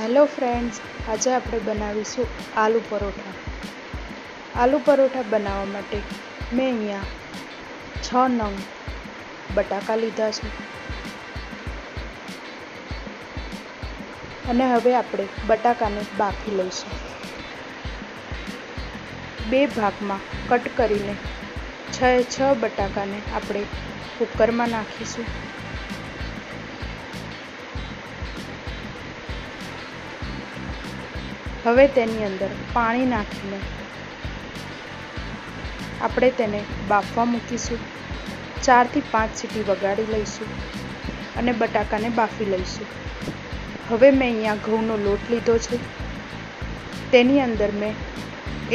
Hello friends, આજે આપણે બનાવીશું આલુ પરોઠા. આલુ પરોઠા બનાવવા માટે મેં અહીંયા છ નંગ બટાકા લીધા છે. અને હવે આપણે બટાકાને બાફી લઈશું. બે ભાગમાં કટ કરીને છ છ બટાકાને આપણે કુકરમાં નાખીશું. હવે તેની અંદર પાણી નાખીને આપણે તેને બાફવા મૂકીશું. ચારથી પાંચ સીટી વગાડી લઈશું અને બટાકાને બાફી લઈશું. હવે મેં અહીંયા ઘઉંનો લોટ લીધો છે. તેની અંદર મેં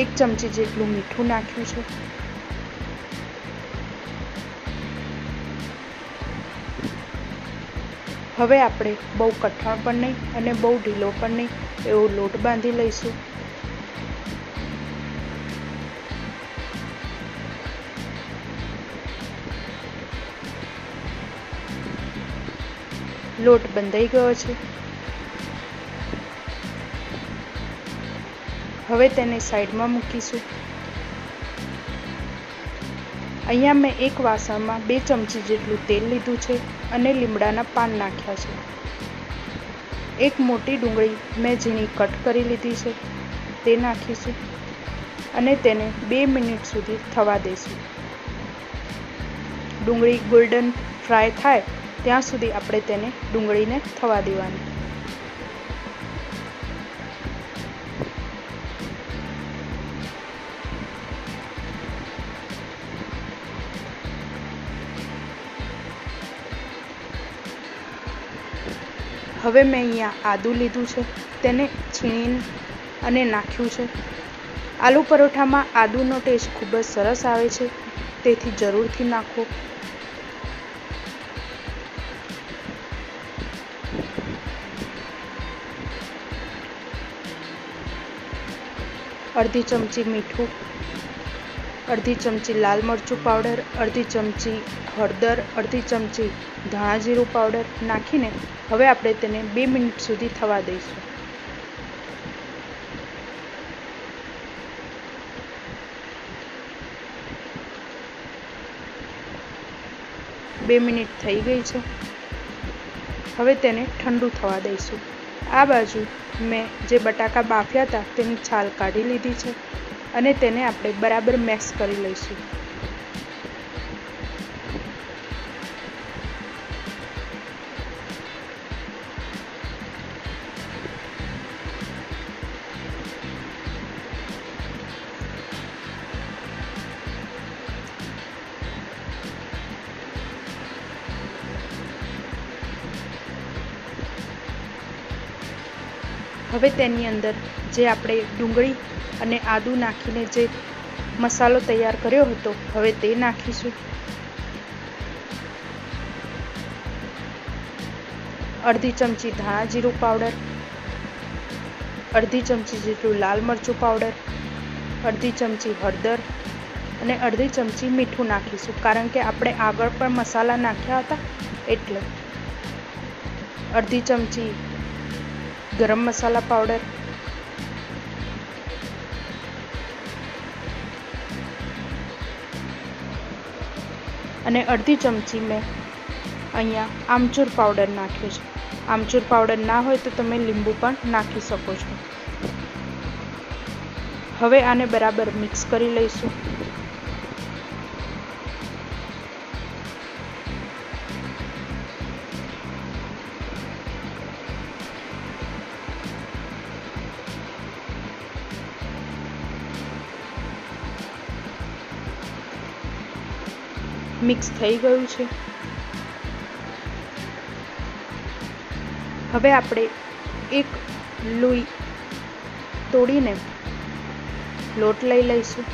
એક ચમચી જેટલું મીઠું નાખ્યું છે. હવે આપણે બહુ કઠણ પણ નહીં અને બહુ ઢીલો પણ નહીં. એવો લોટ બાંધી લઈશું. લોટ બંધાઈ ગયો છે. હવે તેને સાઈડમાં મૂકીશું. અહીંયા મેં એક વાસણમાં બે ચમચી જેટલું તેલ લીધું છે અને લીમડાના પાન નાખ્યા છે. એક મોટી ડુંગળી મેં ઝીણી કટ કરી લીધી છે. તે નાખીશું અને તેને બે મિનિટ સુધી થવા દઈશું ડુંગળી ગોલ્ડન ફ્રાય થાય ત્યાં સુધી આપણે તેને ડુંગળીને થવા દેવાની. હવે મેં અહીંયા આદું લીધું છે, તેને છીણી અને નાખ્યું છે. આલુ પરોઠામાં આદુનો ટેસ્ટ ખૂબ જ સરસ આવે છે, તેથી જરૂરથી નાખો. અડધી ચમચી મીઠું અડધી ચમચી લાલ મરચું પાવડર અડધી ચમચી હળદર, અડધી ચમચી ધાણા જીરું પાવડર નાખીને હવે આપણે તેને બે મિનિટ સુધી થવા દઈશું. બે મિનિટ થઈ ગઈ છે. હવે તેને ઠંડુ થવા દઈશું. આ બાજુ મેં જે બટાકા બાફ્યા હતા તેની છાલ કાઢી લીધી છે. અને તેને આપણે બરાબર મેક્સ કરી લઈશું. હવે તેની અંદર જે આપણે ડુંગળી અને આદું નાખીને જે મસાલો તૈયાર કર્યો હતો, હવે તે નાખીશું. અડધી ચમચી ધાણા જીરું પાવડર, અડધી ચમચી જેટલું લાલ મરચું પાવડર, અડધી ચમચી હળદર અને અડધી ચમચી મીઠું નાખીશું, કારણ કે આપણે આગળ પણ મસાલા નાખ્યા હતા, એટલે. અડધી ચમચી ગરમ મસાલા પાવડર અને અડધી ચમચી મેં અહીંયા આમચૂર પાવડર નાખ્યો છે. આમચૂર પાવડર ના હોય તો તમે લીંબુ પણ નાખી શકો છો. હવે આને બરાબર મિક્સ કરી લઈશું. મિક્સ થઈ ગયું છે. હવે આપણે એક લોહી તોડીને લોટ લઈ લઈશું.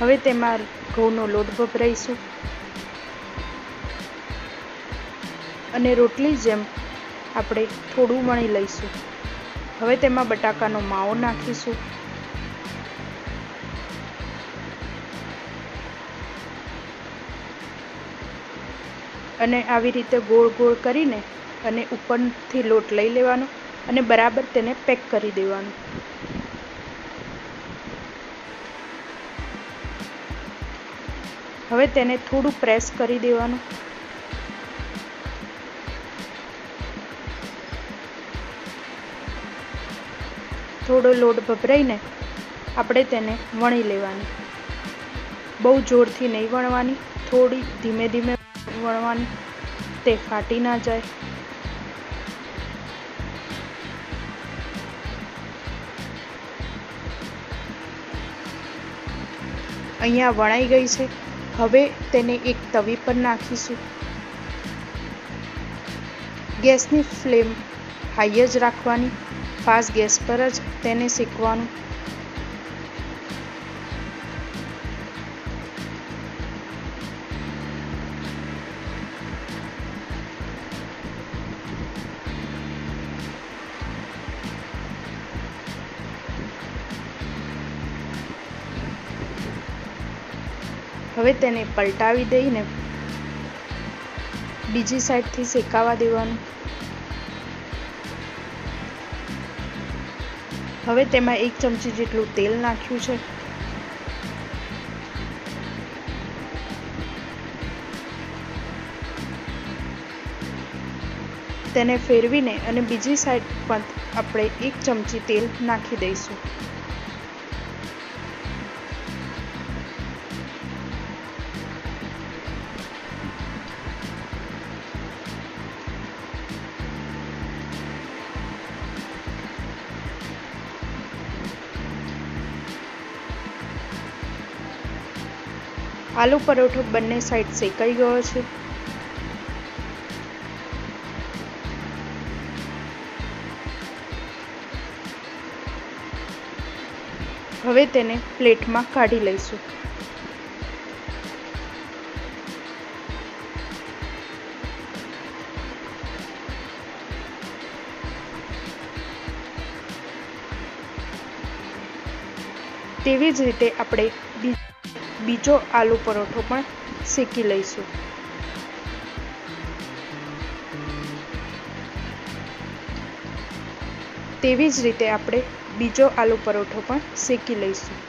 હવે તેમાં ઘઉંનો લોટ ભભરાઈશું. અને રોટલી જેમ આપણે થોડું વણી લઈશું. હવે તેમાં બટાકાનો માવો નાખીશું. અને આવી રીતે ગોળ ગોળ કરીને અને ઉપરથી લોટ લઈ લેવાનો અને બરાબર તેને પેક કરી દેવાનું. હવે તેને થોડું પ્રેસ કરી દેવાનું. થોડો લોટ ભભરાઈને આપણે તેને વણી લેવાની. બહુ જોરથી નહીં વણવાની, થોડી ધીમે ધીમે વણવાની. તે ફાટી ના જાય. અહીંયા વણાઈ ગઈ છે. હવે તેને એક તવી પર નાખીશું. ગેસની ફ્લેમ હાઈ જ રાખવાની ફાસ્ટ ગેસ પર જ તેને શેકવાનું. હવે તેને પલટાવી દઈને બીજી સાઈડથી શેકાવા દેવાનું. હવે તેમાં એક ચમચી જેટલું તેલ નાખ્યું છે. તેને ફેરવીને અને બીજી સાઈડ પણ આપણે એક ચમચી તેલ નાખી દઈશું. આલુ પરોઠો બંને સાઈડ શેકાઈ ગયો છે. હવે તેને પ્લેટમાં કાઢી લઈશું. તેવી જ રીતે આપણે બીજો આલુ પરોઠો પણ શેકી લઈશું. તેવી જ રીતે આપણે બીજો આલુ પરોઠો પણ શેકી લઈશું.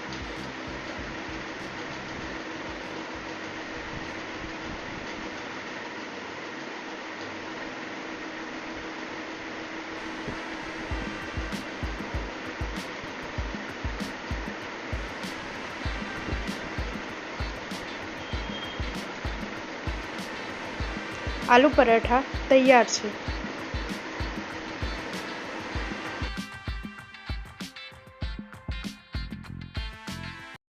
આલુ પરાઠા તૈયાર છે.